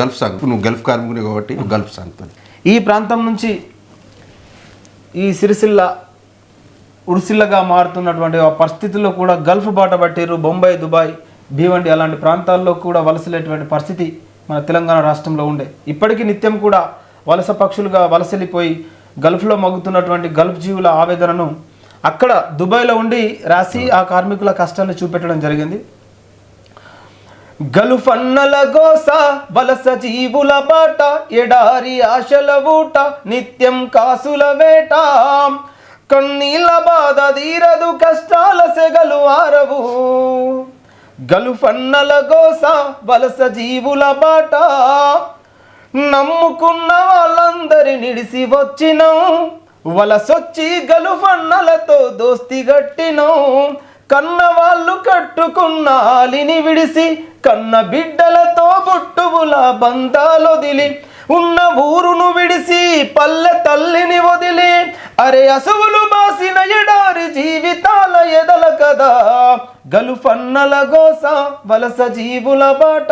Gulf song. నువ్వు Gulf కార్మికుని కాబట్టి గల్ఫ్ సాంగ్తో ఈ ప్రాంతం నుంచి ఈ సిరిసిల్ల ఉడిసిల్లగా మారుతున్నటువంటి ఆ పరిస్థితుల్లో కూడా గల్ఫ్ బాట పట్టిరు బొంబాయి దుబాయ్ భీవండి అలాంటి ప్రాంతాల్లో కూడా వలసలేటువంటి పరిస్థితి మన తెలంగాణ రాష్ట్రంలో ఉండే. ఇప్పటికీ నిత్యం కూడా వలస పక్షులుగా వలసెళ్ళిపోయి గల్ఫ్లో మగ్గుతున్నటువంటి గల్ఫ్ జీవుల ఆవేదనను అక్కడ దుబాయ్లో ఉండి రాసి ఆ కార్మికుల కష్టాన్ని చూపెట్టడం జరిగింది. గలుఫన్నల గోస వలస జీవుల బాట ఎడారి ఆశల ఊట నిత్యం కాసుల వేట. కన్నీళ్ళ బాధ తీరదు కష్టాల సెగలు ఆరవు. గలుఫన్నల గోస వలస జీవుల బాట. నమ్ముకున్న వాళ్ళందరి నిడిసి వచ్చినం వలసొచ్చి గలుఫన్నలతో దోస్తి గట్టినం కన్న వాళ్ళు కట్టుకున్న ఆలిని విడిసి కన్న బిడ్డలతో బుట్టువుల బంధాలొదిలి ఉన్న ఊరును విడిసి పల్లె తల్లిని వదిలి అరే అసువులు బాసిన ఎడారి జీవితాల ఎదల కదా గలుఫన్నల గోస వలస జీవుల బాట.